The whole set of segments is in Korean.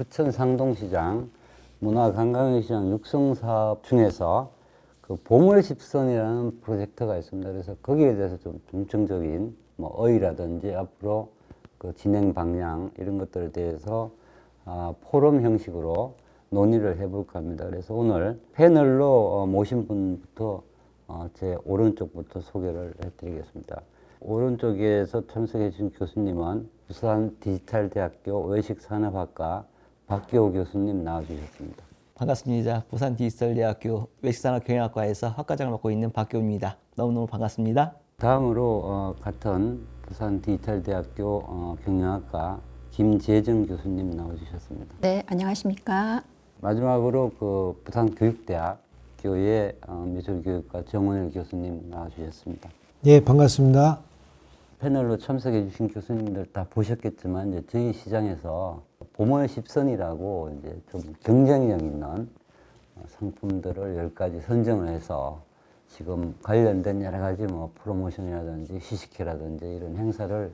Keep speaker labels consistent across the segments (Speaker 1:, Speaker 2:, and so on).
Speaker 1: 부천 상동시장 문화관광시장 육성 사업 중에서 그 보물 십선이라는 프로젝트가 있습니다. 그래서 거기에 대해서 좀 중점적인 뭐 어휘라든지 앞으로 그 진행 방향 이런 것들에 대해서 아, 포럼 형식으로 논의를 해볼까 합니다. 그래서 오늘 패널로 어, 모신 분부터 어, 제 오른쪽부터 소개를 해드리겠습니다. 오른쪽에서 참석해 주신 교수님은 부산 디지털대학교 외식산업학과 박기호 교수님 나와주셨습니다.
Speaker 2: 반갑습니다. 부산 디지털 대학교 외식산업 경영학과에서 학과장을 맡고 있는 박교입니다. 너무너무 반갑습니다.
Speaker 1: 다음으로 어, 같은 부산 디지털 대학교 어, 경영학과 김재정 교수님 나와주셨습니다.
Speaker 3: 네, 안녕하십니까.
Speaker 1: 마지막으로 그 부산 교육대학교의 어, 미술교육과 정원일 교수님 나와주셨습니다.
Speaker 4: 예, 반갑습니다.
Speaker 1: 패널로 참석해 주신 교수님들 다 보셨겠지만 이제 저희 시장에서 보물 십선이라고 이제 좀 경쟁력 있는 어, 상품들을 열 가지 선정을 해서 지금 관련된 여러 가지 뭐 프로모션이라든지 시식회라든지 이런 행사를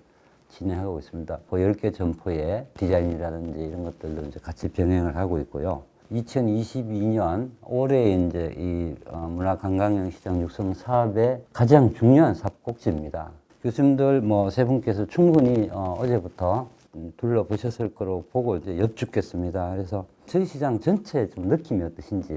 Speaker 1: 진행하고 있습니다. 그 10개 점포의 디자인이라든지 이런 것들도 이제 같이 병행을 하고 있고요. 2022년 올해 이제 이 어, 문화관광형 시장 육성 사업의 가장 중요한 사업곡지입니다. 교수님들 뭐 세 분께서 충분히 어, 어제부터 음, 둘러보셨을 거로 보고 이제 여쭙겠습니다. 그래서 저희 시장 전체 좀 느낌이 어떠신지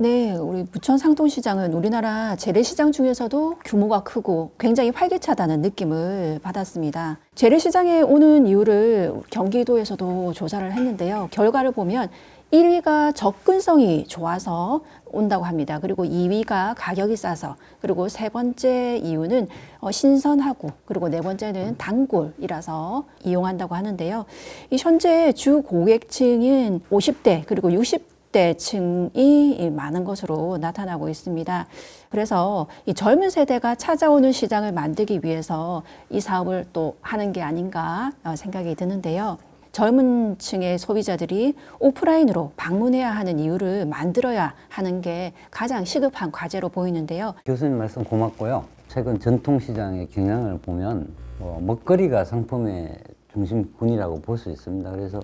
Speaker 3: 네, 우리 부천 상동시장은 우리나라 재래시장 중에서도 규모가 크고 굉장히 활기차다는 느낌을 받았습니다. 재래시장에 오는 이유를 경기도에서도 조사를 했는데요. 결과를 보면 1위가 접근성이 좋아서 온다고 합니다. 그리고 2위가 가격이 싸서, 그리고 세 번째 이유는 어, 신선하고, 그리고 네 번째는 단골이라서 이용한다고 하는데요. 이 현재 주 고객층은 50대 그리고 60대 층이 많은 것으로 나타나고 있습니다. 그래서 이 젊은 세대가 찾아오는 시장을 만들기 위해서 이 사업을 또 하는 게 아닌가 어, 생각이 드는데요. 젊은 층의 소비자들이 오프라인으로 방문해야 하는 이유를 만들어야 하는 게 가장 시급한 과제로 보이는데요.
Speaker 1: 교수님 말씀 고맙고요. 최근 전통시장의 경향을 보면 뭐 먹거리가 상품의 중심군이라고 볼 수 있습니다. 그래서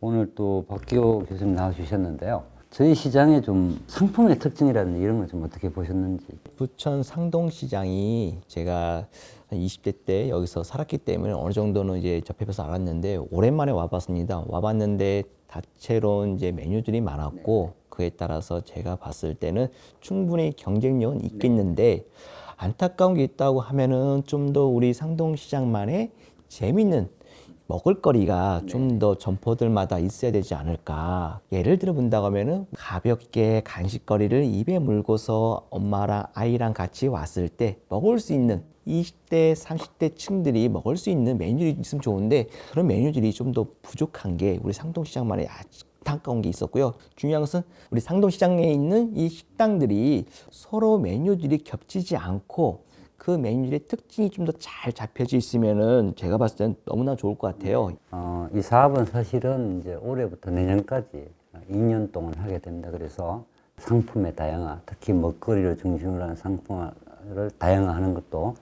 Speaker 1: 오늘 또 박기호 교수님 나와주셨는데요. 저희 시장의 좀 상품의 특징이라든지 이런 걸 좀 어떻게 보셨는지.
Speaker 2: 부천 상동시장이 제가 한 20대 때 여기서 살았기 때문에 어느 정도는 이제 접해서 알았는데 오랜만에 와봤습니다. 와봤는데 다채로운 이제 메뉴들이 많았고 그에 따라서 제가 봤을 때는 충분히 경쟁력은 있겠는데 안타까운 게 있다고 하면은 좀 더 우리 상동시장만의 재밌는 먹을거리가 좀더 점포들마다 있어야 되지 않을까. 예를 들어 본다고 하면은 가볍게 간식거리를 입에 물고서 엄마랑 아이랑 같이 왔을 때 먹을 수 있는 20대, 30대 층들이 먹을 수 있는 메뉴들이 있으면 좋은데 그런 메뉴들이 좀 더 부족한 게 우리 상동시장만의 아주 안타까운 게 있었고요. 중요한 것은 우리 상동시장에 있는 이 식당들이 서로 메뉴들이 겹치지 않고 그 메뉴들의 특징이 좀 더 잘 잡혀져 있으면은 제가 봤을 때는 너무나 좋을 것 같아요.
Speaker 1: 어, 이 사업은 사실은 이제 올해부터 내년까지 2년 동안 하게 됩니다. 그래서 상품의 다양화, 특히 먹거리를 중심으로 하는 상품을 다양화하는 것도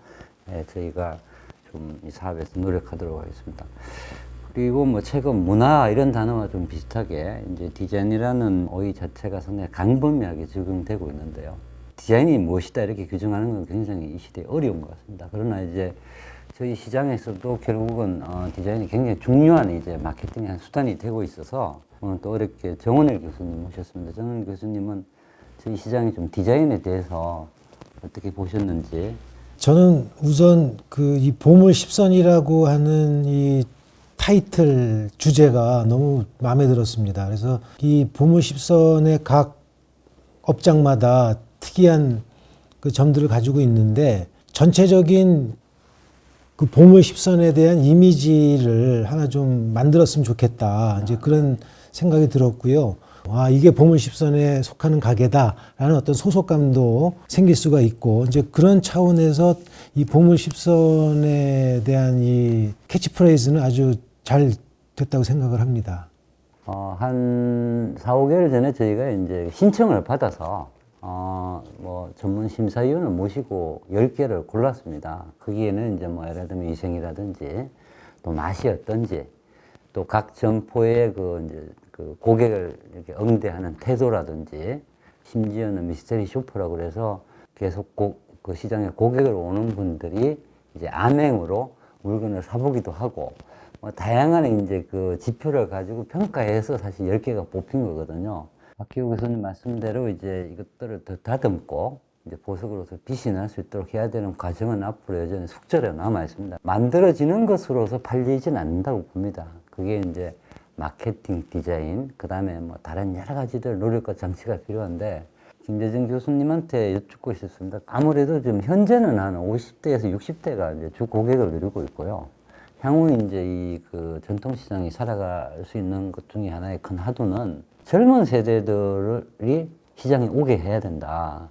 Speaker 1: 예, 저희가 좀 이 사업에서 노력하도록 하겠습니다. 그리고 뭐 최근 문화 이런 단어와 좀 비슷하게 이제 디자인이라는 어휘 자체가 상당히 강범위하게 적용되고 있는데요. 디자인이 무엇이다 이렇게 규정하는 건 굉장히 이 시대에 어려운 것 같습니다. 그러나 이제 저희 시장에서도 결국은 어, 디자인이 굉장히 중요한 이제 마케팅의 한 수단이 되고 있어서 오늘 또 어렵게 정원일 교수님 모셨습니다. 정원일 교수님은 저희 시장의 좀 디자인에 대해서 어떻게 보셨는지
Speaker 4: 저는 우선 그 이 보물 십선이라고 하는 이 타이틀 주제가 너무 마음에 들었습니다. 그래서 이 보물 십선의 각 업장마다 특이한 그 점들을 가지고 있는데 전체적인 그 보물 십선에 대한 이미지를 하나 좀 만들었으면 좋겠다. 이제 그런 생각이 들었고요. 아, 이게 보물 십선에 속하는 가게다라는 어떤 소속감도 생길 수가 있고, 이제 그런 차원에서 이 보물 십선에 대한 이 캐치프레이즈는 아주 잘 됐다고 생각을 합니다.
Speaker 1: 어, 한 4, 5개월 전에 저희가 이제 신청을 받아서 어, 뭐 전문 심사위원을 모시고 10개를 골랐습니다. 거기에는 이제 뭐 예를 들면 위생이라든지 또 맛이 어떤지 또 각 점포의 그 이제 그 고객을 이렇게 응대하는 태도라든지 심지어는 미스테리 쇼퍼라고 그래서 계속 고, 그 시장에 고객을 오는 분들이 이제 암행으로 물건을 사보기도 하고 뭐 다양한 이제 그 지표를 가지고 평가해서 사실 10개가 뽑힌 거거든요. 박기호 교수님 말씀대로 이제 이것들을 더 다듬고 이제 보석으로서 빛이 날 수 있도록 해야 되는 과정은 앞으로 여전히 숙제로 남아 있습니다. 만들어지는 것으로서 팔리진 않는다고 봅니다. 그게 이제 마케팅, 디자인, 그 다음에 뭐 다른 여러 가지들 노력과 장치가 필요한데 김대중 교수님한테 여쭙고 싶습니다. 아무래도 지금 현재는 한 50대에서 60대가 이제 주 고객을 누리고 있고요. 향후 이제 이 그 전통시장이 살아갈 수 있는 것 중에 하나의 큰 하도는 젊은 세대들이 시장에 오게 해야 된다.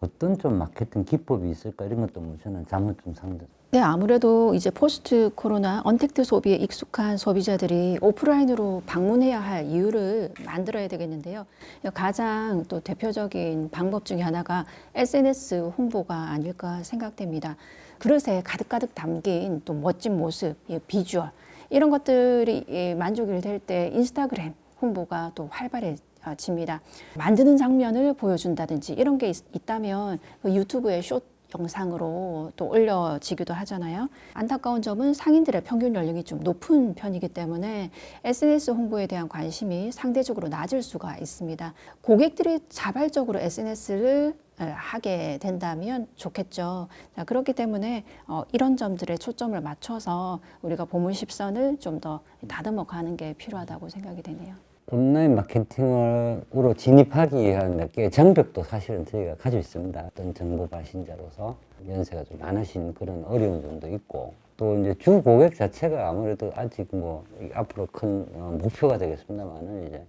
Speaker 1: 어떤 좀 마케팅 기법이 있을까 이런 것도 뭐 저는 잠은 좀 상대.
Speaker 3: 네, 아무래도 이제 포스트 코로나 언택트 소비에 익숙한 소비자들이 오프라인으로 방문해야 할 이유를 만들어야 되겠는데요. 가장 또 대표적인 방법 중에 하나가 SNS 홍보가 아닐까 생각됩니다. 그릇에 가득가득 담긴 또 멋진 모습, 예, 비주얼 이런 것들이 예, 만족이 될 때 인스타그램 홍보가 또 활발해집니다. 만드는 장면을 보여준다든지 이런 게 있, 있다면 그 유튜브에 숏 영상으로 또 올려지기도 하잖아요. 안타까운 점은 상인들의 평균 연령이 좀 높은 편이기 때문에 SNS 홍보에 대한 관심이 상대적으로 낮을 수가 있습니다. 고객들이 자발적으로 SNS를 하게 된다면 좋겠죠. 자, 그렇기 때문에 어, 이런 점들에 초점을 맞춰서 우리가 보물 십선을 좀 더 다듬어 가는 게 필요하다고 생각이 되네요.
Speaker 1: 온라인 마케팅으로 진입하기 위한 몇 개의 장벽도 사실은 저희가 가지고 있습니다. 어떤 정보 발신자로서 연세가 좀 많으신 그런 어려운 점도 있고 또 이제 주 고객 자체가 아무래도 아직 뭐 앞으로 큰 어, 목표가 되겠습니다만은 이제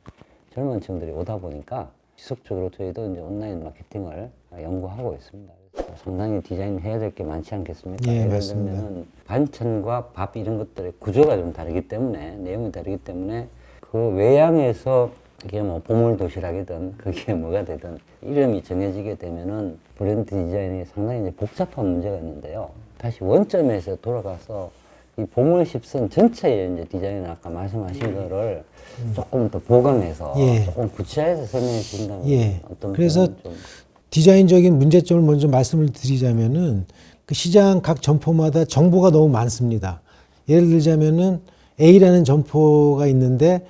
Speaker 1: 젊은 층들이 오다 보니까 지속적으로 저희도 이제 온라인 마케팅을 연구하고 있습니다. 상당히 디자인 해야 될 게 많지 않겠습니까?
Speaker 4: 예.
Speaker 1: 들면은 반찬과 밥 이런 것들의 구조가 좀 다르기 때문에 내용이 다르기 때문에 그 외양에서 그게 뭐 보물 도시락이든 그게 뭐가 되든 이름이 정해지게 되면은 브랜드 디자인이 상당히 이제 복잡한 문제가 있는데요. 다시 원점에서 돌아가서 이 보물 십선 전체의 이제 디자인을 아까 말씀하신 거를 조금 더 보강해서
Speaker 4: 예.
Speaker 1: 조금 구체화해서 설명해 주신다면
Speaker 4: 예.
Speaker 1: 어떤
Speaker 4: 그래서 디자인적인 문제점을 먼저 말씀을 드리자면은 그 시장 각 점포마다 정보가 너무 많습니다. 예를 들자면은 A라는 점포가 있는데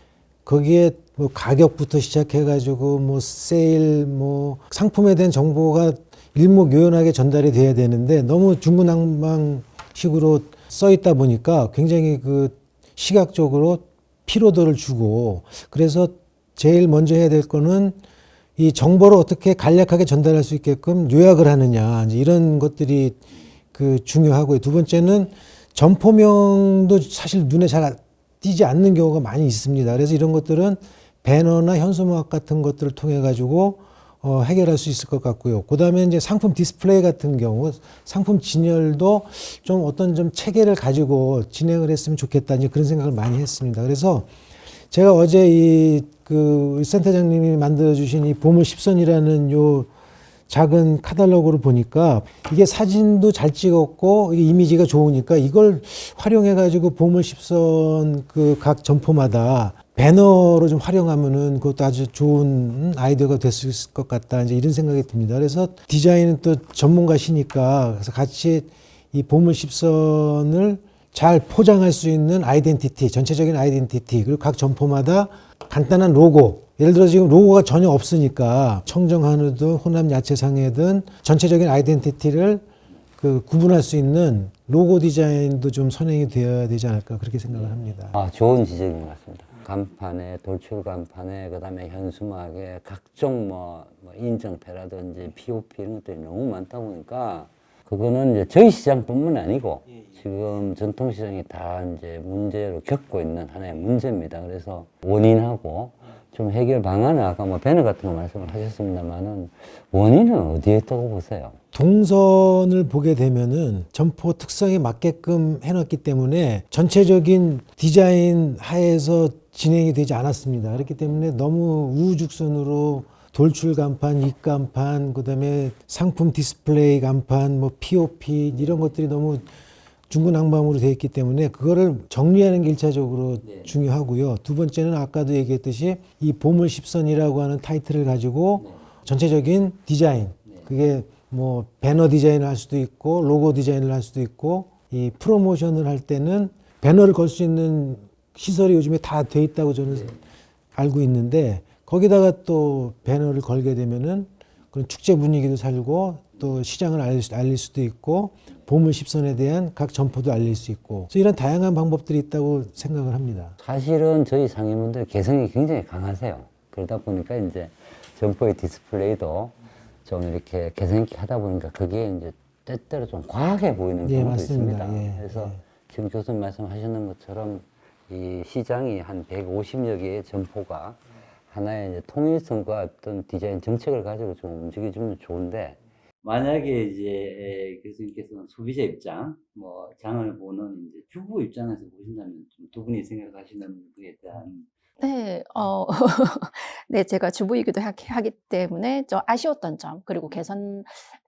Speaker 4: 거기에 뭐 가격부터 시작해가지고 뭐 세일 뭐 상품에 대한 정보가 일목요연하게 전달이 돼야 되는데 너무 중구난방식으로 써 있다 보니까 굉장히 그 시각적으로 피로도를 주고 그래서 제일 먼저 해야 될 거는 이 정보를 어떻게 간략하게 전달할 수 있게끔 요약을 하느냐 이제 이런 것들이 그 중요하고요. 두 번째는 점포명도 사실 눈에 잘 띄지 않는 경우가 많이 있습니다. 그래서 이런 것들은 배너나 현수막 같은 것들을 통해 가지고 어, 해결할 수 있을 것 같고요. 그 다음에 이제 상품 디스플레이 같은 경우 상품 진열도 좀 어떤 좀 체계를 가지고 진행을 했으면 좋겠다 이제 그런 생각을 많이 했습니다. 그래서 제가 어제 이 그 센터장님이 만들어 주신 이 보물 십선이라는 요 작은 카탈로그를 보니까 이게 사진도 잘 찍었고 이미지가 좋으니까 이걸 활용해 가지고 보물 십선 그 각 점포마다 배너로 좀 활용하면은 그것도 아주 좋은 아이디어가 될수 있을 것 같다 이제 이런 생각이 듭니다. 그래서 디자인은 또 전문가시니까 그래서 같이 이 보물 십선을 잘 포장할 수 있는 아이덴티티, 전체적인 아이덴티티, 그리고 각 점포마다 간단한 로고. 예를 들어 지금 로고가 전혀 없으니까 청정 한우든 호남 야채상회든 전체적인 아이덴티티를 그 구분할 수 있는 로고 디자인도 좀 선행이 되어야 되지 않을까 그렇게 생각을 합니다.
Speaker 1: 아, 좋은 지적인 것 같습니다. 간판에, 돌출 간판에, 그 다음에 현수막에 각종 뭐, 뭐 인증패라든지 POP 이런 것들이 너무 많다 보니까 그거는 이제 저희 시장뿐만 아니고 지금 전통시장이 다 이제 문제로 겪고 있는 하나의 문제입니다. 그래서 원인하고 좀 해결 방안을 아까 뭐 배너 같은 거 말씀을 하셨습니다만은 원인은 어디에 있다고 보세요?
Speaker 4: 동선을 보게 되면은 점포 특성에 맞게끔 해놨기 때문에 전체적인 디자인 하에서 진행이 되지 않았습니다. 그렇기 때문에 너무 우후죽순으로 돌출 간판, 입 간판, 그다음에 상품 디스플레이 간판, 뭐 POP 이런 것들이 너무 중구난방으로 되어 있기 때문에 그거를 정리하는 게 일차적으로
Speaker 1: 네.
Speaker 4: 중요하고요. 두 번째는 아까도 얘기했듯이 이 보물 십선이라고 하는 타이틀을 가지고 전체적인 디자인 그게 뭐 배너 디자인을 할 수도 있고 로고 디자인을 할 수도 있고 이 프로모션을 할 때는 배너를 걸 수 있는 시설이 요즘에 다 돼 있다고 저는 알고 있는데 거기다가 또 배너를 걸게 되면은 그런 축제 분위기도 살고 또 시장을 알릴, 수- 알릴 수도 있고 보물 십선에 대한 각 점포도 알릴 수 있고 이런 다양한 방법들이 있다고 생각을 합니다.
Speaker 1: 사실은 저희 상인분들 개성이 굉장히 강하세요. 그러다 보니까 이제 점포의 디스플레이도 좀 이렇게 개성 있게 하다 보니까 그게 이제 때때로 좀 과하게 보이는
Speaker 4: 예,
Speaker 1: 경우도
Speaker 4: 맞습니다.
Speaker 1: 있습니다.
Speaker 4: 예,
Speaker 1: 그래서
Speaker 4: 예.
Speaker 1: 지금 교수님 말씀하시는 것처럼 이 시장이 한 150여 개의 점포가 하나의 통일성과 어떤 디자인 정책을 가지고 좀 움직여주면 좋은데 만약에 이제 교수님께서는 소비자 입장, 뭐 장을 보는 이제 주부 입장에서 보신다면 좀 두 분이 생각하시는 것에 대한
Speaker 3: 네, 어, 네, 제가 주부이기도 하- 하기 때문에 좀 아쉬웠던 점, 그리고 개선,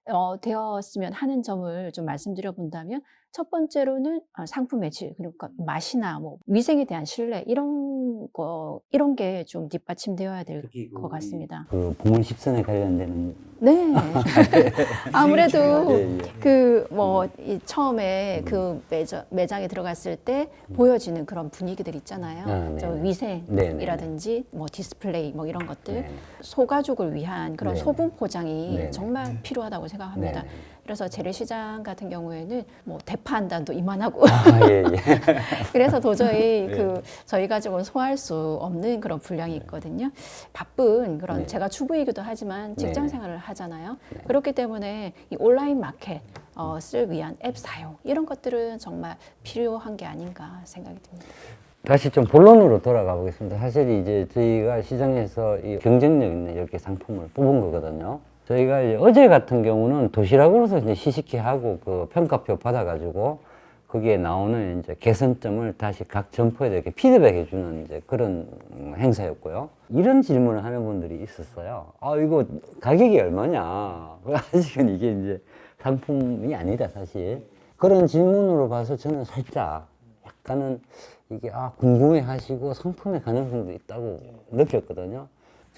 Speaker 3: 어, 되었으면 하는 점을 좀 말씀드려 본다면, 첫 번째로는 어, 상품의 질, 그러니까 맛이나 뭐 위생에 대한 신뢰, 이런 거, 이런 게 좀 뒷받침되어야 될 것 같습니다.
Speaker 1: 그 보물 십선에 관련되는
Speaker 3: 네. 아무래도
Speaker 1: 예, 예.
Speaker 3: 그 뭐 처음에 그 매장, 매장에 들어갔을 때 보여지는 그런 분위기들 있잖아요.
Speaker 1: 아,
Speaker 3: 저. 위생이라든지 뭐 디스플레이 뭐 이런 것들
Speaker 1: 네.
Speaker 3: 소가족을 위한 그런
Speaker 1: 네네.
Speaker 3: 소분 포장이
Speaker 1: 네네.
Speaker 3: 정말 필요하다고 생각합니다.
Speaker 1: 네네.
Speaker 3: 그래서 재래시장 같은 경우에는 뭐 대파 한 단도 이만하고
Speaker 1: 아, 예, 예.
Speaker 3: 그래서 도저히
Speaker 1: 네.
Speaker 3: 그 저희 가족은 소화할 수 없는 그런 분량이 있거든요. 바쁜 그런
Speaker 1: 네.
Speaker 3: 제가 주부이기도 하지만 직장
Speaker 1: 네.
Speaker 3: 생활을 하잖아요. 그렇기 때문에 이 온라인 마켓 어, 쓸 위한 앱 사용 이런 것들은 정말 필요한 게 아닌가 생각이 듭니다.
Speaker 1: 다시 좀 본론으로 돌아가 보겠습니다. 사실 이제 저희가 시장에서 이 경쟁력 있는 이렇게 상품을 뽑은 거거든요. 저희가 이제 어제 같은 경우는 도시락으로서 이제 시식회 하고 그 평가표 받아가지고 거기에 나오는 이제 개선점을 다시 각 점포에 이렇게 피드백 해 주는 이제 그런 음, 행사였고요. 이런 질문을 하는 분들이 있었어요. 아, 이거 가격이 얼마냐. 아직은 이게 이제 상품이 아니다, 사실. 그런 질문으로 봐서 저는 살짝 약간은 이게 아 궁금해 하시고 상품의 가능성도 있다고 느꼈거든요.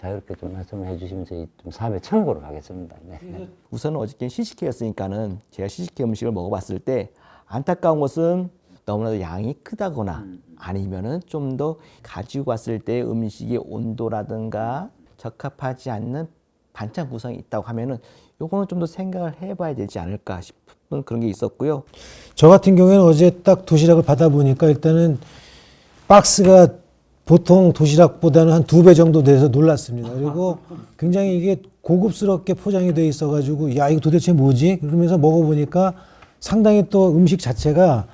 Speaker 1: 자유롭게 좀 말씀을 해주시면 저희 좀 사업에 참고를 하겠습니다. 네. 네.
Speaker 2: 우선은 어저께 시식회였으니까는 제가 시식회 음식을 먹어봤을 때 안타까운 것은 너무나도 양이 크다거나 아니면은 좀 더 가지고 왔을 때 음식의 온도라든가 적합하지 않는 반찬 구성이 있다고 하면은 요거는 좀 더 생각을 해봐야 되지 않을까 싶은 그런 게 있었고요.
Speaker 4: 저 같은 경우에는 어제 딱 도시락을 받아보니까 일단은 박스가 보통 도시락보다는 한 두 배 정도 돼서 놀랐습니다. 그리고 굉장히 이게 고급스럽게 포장이 돼 있어가지고 야 이거 도대체 뭐지? 그러면서 먹어보니까 상당히 또 음식 자체가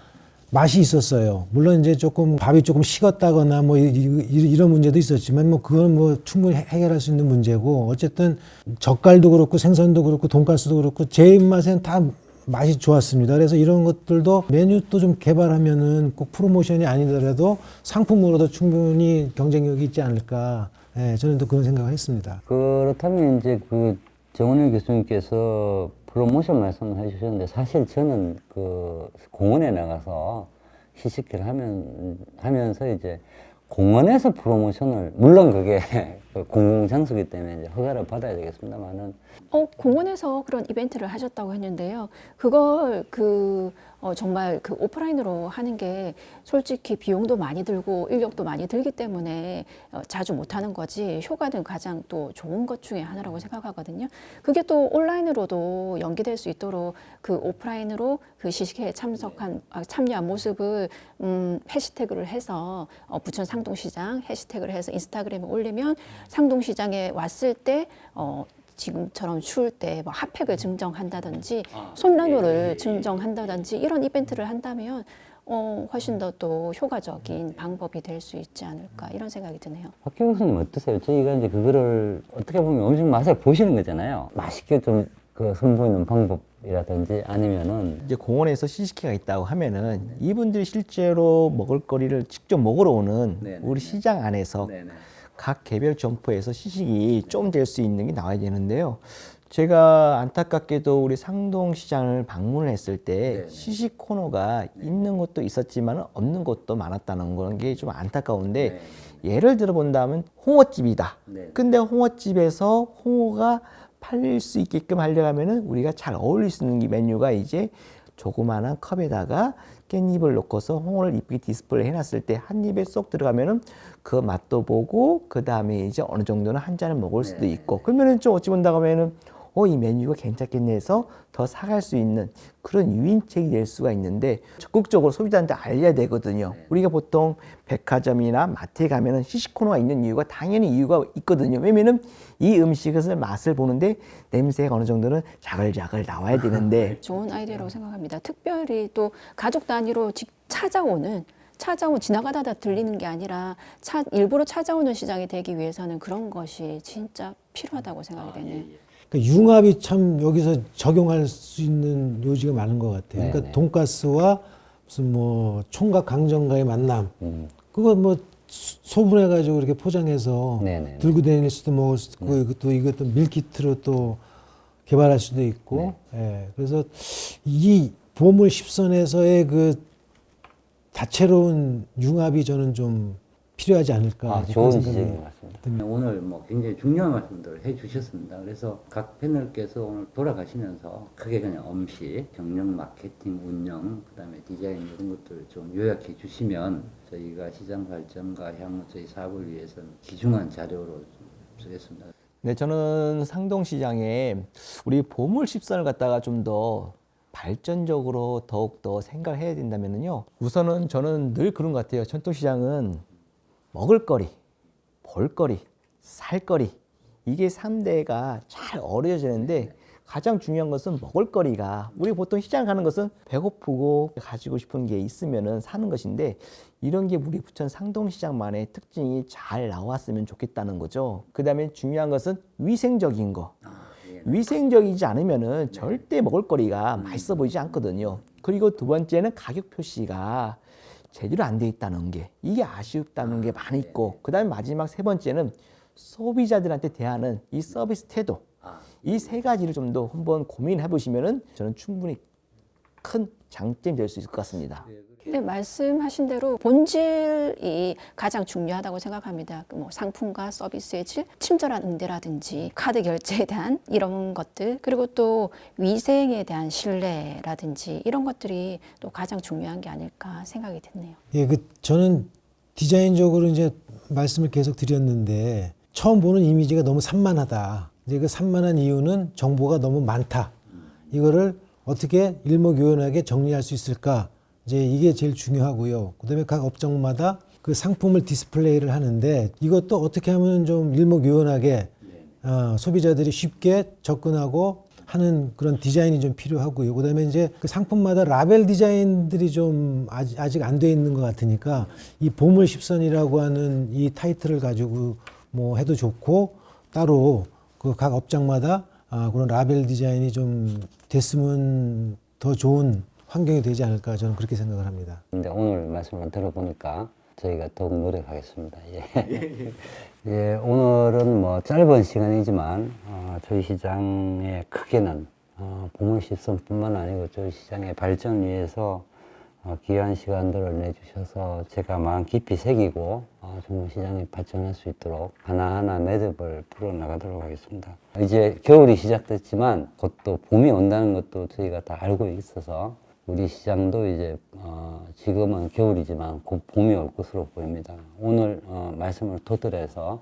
Speaker 4: 맛이 있었어요. 물론 이제 조금 밥이 조금 식었다거나 뭐 이런 문제도 있었지만 뭐 그건 뭐 충분히 해결할 수 있는 문제고 어쨌든 젓갈도 그렇고 생선도 그렇고 돈가스도 그렇고 제 입맛엔 다 맛이 좋았습니다. 그래서 이런 것들도 메뉴도 좀 개발하면은 꼭 프로모션이 아니더라도 상품으로도 충분히 경쟁력이 있지 않을까. 예, 저는 또 그런 생각을 했습니다.
Speaker 1: 그렇다면 이제 그 정원일 교수님께서 프로모션 말씀을 해주셨는데 사실 저는 그 공원에 나가서 시식회를 하면 하면서 이제 공원에서 프로모션을 물론 그게 그 공공장소기 때문에 허가를 받아야 되겠습니다만은
Speaker 3: 어, 공원에서 그런 이벤트를 하셨다고 했는데요. 그걸 그 어, 정말 그 오프라인으로 하는 게 솔직히 비용도 많이 들고 인력도 많이 들기 때문에 어, 자주 못 하는 거지 효과는 가장 또 좋은 것 중에 하나라고 생각하거든요. 그게 또 온라인으로도 연계될 수 있도록 그 오프라인으로 그 시식회에 참석한 아, 참여한 모습을 음, 해시태그를 해서 어, 부천 상동시장 해시태그를 해서 인스타그램에 올리면 상동시장에 왔을 때 어, 지금처럼 추울 때 뭐 핫팩을 증정한다든지 손난로를 증정한다든지 이런 이벤트를 한다면 어, 훨씬 더 또 효과적인 방법이 될 수 있지 않을까 이런 생각이 드네요.
Speaker 1: 박교 교수님 어떠세요? 저희가 이제 그거를 어떻게 보면 음식 맛을 보시는 거잖아요. 맛있게 좀 그 선보이는 방법이라든지 아니면은
Speaker 2: 이제 공원에서 시식회가 있다고 하면은 이분들이 실제로 먹을거리를 직접 먹으러 오는
Speaker 1: 네네.
Speaker 2: 우리 시장 안에서 각 개별 점포에서 시식이 좀 될 수 있는 게 나와야 되는데요. 제가 안타깝게도 우리 상동 시장을 방문을 했을 때 시식 코너가 있는 곳도 있었지만 없는 곳도 많았다는 그런 게 좀 안타까운데 예를 들어 본다면 홍어집이다.
Speaker 1: 네.
Speaker 2: 근데 홍어집에서 홍어가 팔릴 수 있게끔 하려면은 우리가 잘 어울릴 수 있는 이 메뉴가 이제 조그마한 컵에다가 깻잎을 넣고서 홍어를 이쁘게 디스플레이 해놨을 때 한 입에 쏙 들어가면은 그 맛도 보고 그 다음에 이제 어느 정도는 한 잔을 먹을 수도 있고 그러면은 좀 어찌 본다고 하면은 어 이 메뉴가 괜찮겠네 해서 더 사갈 수 있는 그런 유인책이 될 수가 있는데 적극적으로 소비자한테 알려야 되거든요. 우리가 보통 백화점이나 마트에 가면은 시식 코너가 있는 이유가 당연히 이유가 있거든요. 왜냐면은 이 음식을 맛을 보는데 냄새가 어느 정도는 자글자글 나와야 되는데
Speaker 3: 좋은 아이디어라고 생각합니다. 특별히 또 가족 단위로 직 찾아오는 찾아오 지나가다가 들리는 게 아니라 차, 일부러 찾아오는 시장이 되기 위해서는 그런 것이 진짜 필요하다고 생각이 되네요.
Speaker 4: 그러니까 융합이 참 여기서 적용할 수 있는 요지가 많은 것 같아요.
Speaker 1: 네,
Speaker 4: 그러니까
Speaker 1: 네.
Speaker 4: 돈가스와 무슨 뭐 총각 강정가의 만남.
Speaker 1: 음.
Speaker 4: 그거 뭐 소- 소분해 가지고 이렇게 포장해서
Speaker 1: 네, 네, 네.
Speaker 4: 들고 다닐 수도 먹을 수도 있고 이것도 이것도 밀키트로 또 개발할 수도 있고. 예. 그래서 이 보물 십선에서의 그 다채로운 융합이 저는 좀 필요하지 않을까.
Speaker 1: 아, 좋은 지적인 것 같습니다.
Speaker 4: 듭니다.
Speaker 1: 오늘 뭐 굉장히 중요한 말씀들을 해 주셨습니다. 그래서 각 패널께서 오늘 돌아가시면서 크게 그냥 음식, 경영, 마케팅, 운영, 그 다음에 디자인 이런 것들을 좀 요약해 주시면 저희가 시장 발전과 향후 저희 사업을 위해서는 귀중한 자료로 좀 쓰겠습니다.
Speaker 2: 네, 저는 상동시장에 우리 보물 십선을 갖다가 좀더 발전적으로 더욱더 생각을 해야 된다면요. 우선은 저는 늘 그런 것 같아요. 전통시장은 먹을거리, 볼거리, 살거리 이게 삼대가 잘 어우러지는데 가장 중요한 것은 먹을거리가 우리 보통 시장 가는 것은 배고프고 가지고 싶은 게 있으면은 사는 것인데 이런 게 우리 부천 상동시장만의 특징이 잘 나왔으면 좋겠다는 거죠. 그다음에 중요한 것은 위생적인 거. 위생적이지 않으면은 절대 먹을거리가 맛있어 보이지 않거든요. 그리고 두 번째는 가격 표시가 제대로 안 돼 있다는 게 이게 아쉽다는 게 많이 있고 그다음에 마지막 세 번째는 소비자들한테 대하는 이 서비스 태도. 이 세 가지를 좀 더 한번 고민해 보시면은 저는 충분히 큰 장점이 될 수 있을 것 같습니다.
Speaker 3: 네, 말씀하신 대로 본질이 가장 중요하다고 생각합니다. 그뭐 상품과 서비스의 질, 친절한 응대라든지 카드 결제에 대한 이런 것들, 그리고 또 위생에 대한 신뢰라든지 이런 것들이 또 가장 중요한 게 아닐까 생각이 드네요.
Speaker 4: 예, 그 저는 디자인적으로 이제 말씀을 계속 드렸는데 처음 보는 이미지가 너무 산만하다. 이제 그 산만한 이유는 정보가 너무 많다. 이거를 어떻게 일목요연하게 정리할 수 있을까? 이제 이게 제일 중요하고요. 그다음에 각 업종마다 그 상품을 디스플레이를 하는데 이것도 어떻게 하면 좀 일목요연하게 어, 소비자들이 쉽게 접근하고 하는 그런 디자인이 좀 필요하고요. 그다음에 이제 그 상품마다 라벨 디자인들이 좀 아직, 아직 안 돼 있는 것 같으니까 이 보물 십선이라고 하는 이 타이틀을 가지고 뭐 해도 좋고 따로 그 각 업장마다 아, 그런 라벨 디자인이 좀 됐으면 더 좋은 환경이 되지 않을까 저는 그렇게 생각을 합니다.
Speaker 1: 근데 오늘 말씀을 들어보니까 저희가 더욱 노력하겠습니다. 예. 예, 오늘은 뭐 짧은 시간이지만 어, 저희 시장의 크게는 어, 보물 십선뿐만 아니고 저희 시장의 발전 위해서 어, 귀한 시간들을 내주셔서 제가 마음 깊이 새기고 어, 정말 시장이 발전할 수 있도록 하나하나 매듭을 풀어 나가도록 하겠습니다. 이제 겨울이 시작됐지만 곧 또 봄이 온다는 것도 저희가 다 알고 있어서 우리 시장도 이제 어, 지금은 겨울이지만 곧 봄이 올 것으로 보입니다. 오늘 어, 말씀을 토들해서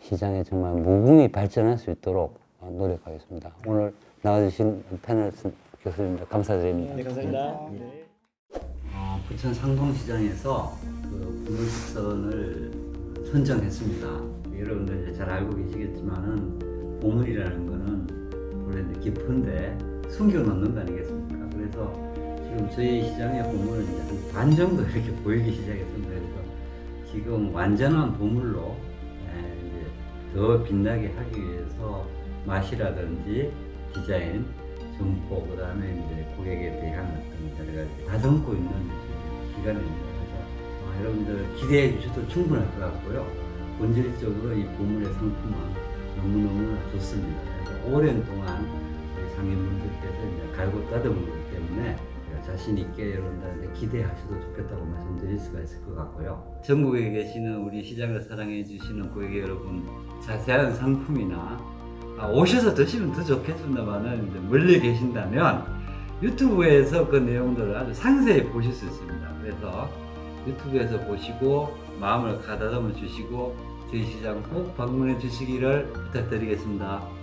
Speaker 1: 시장이 정말 무궁히 발전할 수 있도록 어, 노력하겠습니다. 오늘 나와주신 패널 교수님들 감사드립니다. 어, 부천 상동시장에서 그 분식선을 선정했습니다. 여러분들 잘 알고 계시겠지만은 보물이라는 거는 원래 깊은데 숨겨놓는 거 아니겠습니까? 그래서 지금 저희 시장의 보물은 이제 한반 정도 이렇게 보이기 시작했습니다. 그래서 지금 완전한 보물로 예, 이제 더 빛나게 하기 위해서 맛이라든지 디자인, 점포, 그 다음에 이제 고객에 대한 어떤 여러 가지 다듬고 있는 기간입니다. 그래서 아, 여러분들 기대해 주셔도 충분할 것 같고요. 본질적으로 이 보물의 상품은 너무너무 좋습니다. 그래서 오랜 동안 상인분들께서 갈고 따듬은 거기 때문에 자신 있게 여러분들한테 기대하셔도 좋겠다고 말씀드릴 수가 있을 것 같고요. 전국에 계시는 우리 시장을 사랑해 주시는 고객 여러분, 자세한 상품이나 아, 오셔서 드시면 더 좋겠습니다만은 멀리 계신다면 유튜브에서 그 내용들을 아주 상세히 보실 수 있습니다. 그래서 유튜브에서 보시고 마음을 가다듬어 주시고 저희 시장 꼭 방문해 주시기를 부탁드리겠습니다.